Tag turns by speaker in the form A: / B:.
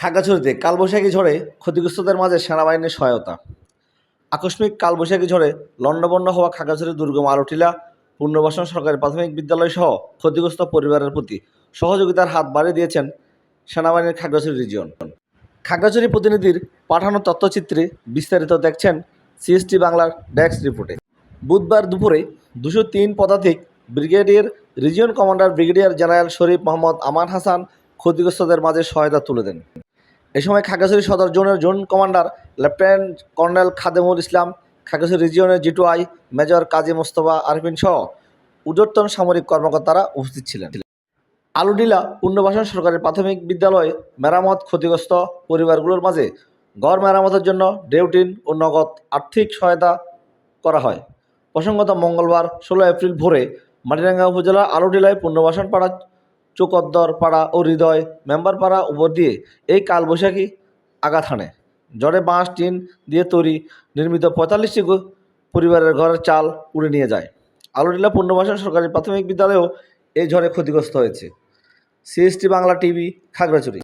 A: খাগড়াছড়িতে কালবৈশাখী ঝড়ে ক্ষতিগ্রস্তদের মাঝে সেনাবাহিনীর সহায়তা। আকস্মিক কালবৈশাখী ঝড়ে লণ্ডভণ্ড হওয়া খাগড়াছড়ির দুর্গম আলোটিলা পূর্ণবাসন সরকারি প্রাথমিক বিদ্যালয় সহ ক্ষতিগ্রস্ত পরিবারের প্রতি সহযোগিতার হাত বাড়িয়ে দিয়েছেন সেনাবাহিনীর খাগড়াছড়ি রিজিয়ন খাগড়াছড়ি প্রতিনিধির পাঠানো তথ্যচিত্রে বিস্তারিত দেখছেন সিএসটি বাংলার ডেস্ক রিপোর্টে। বুধবার দুপুরে দুশো তিন পদাতিক brigadier region commander brigadier general Sharif Mohammad Aman Hasan ক্ষতিগ্রস্তদের মাঝে সহায়তা তুলে দেন। এ সময় খাগড়াছড়ি সদর জোনের zone commander lieutenant colonel Khademul Islam, Khagrachari রিজিয়নের G two I major Kazi Mostafa Arfin সহ ঊর্ধ্বতন সামরিক কর্মকর্তারা উপস্থিত ছিলেন। আলুডিলা পূর্ণবাসন সরকারি প্রাথমিক বিদ্যালয়ে মেরামত ক্ষতিগ্রস্ত পরিবারগুলোর মাঝে ঘর মেরামতের জন্য ডেউটিন ও নগদ আর্থিক সহায়তা করা হয়। প্রসঙ্গত মঙ্গলবার ষোলো এপ্রিল ভোরে মাটিরাঙ্গা উপজেলা আলুডিলায় পূর্ণবাসন পাড়া চোকদ্দর পাড়া ও হৃদয় মেম্বার পাড়া উপর দিয়ে এই কালবৈশাখী আঘাত হানে। ঝড়ে বাঁশ, টিন দিয়ে তৈরি নির্মিত পঁয়তাল্লিশটি পরিবারের ঘরের চাল উড়ে নিয়ে যায়। আলোটিলা পূর্ণবাসন সরকারি প্রাথমিক বিদ্যালয়েও এই ঝড়ে ক্ষতিগ্রস্ত হয়েছে। CST Bangla TV, Khagrachari.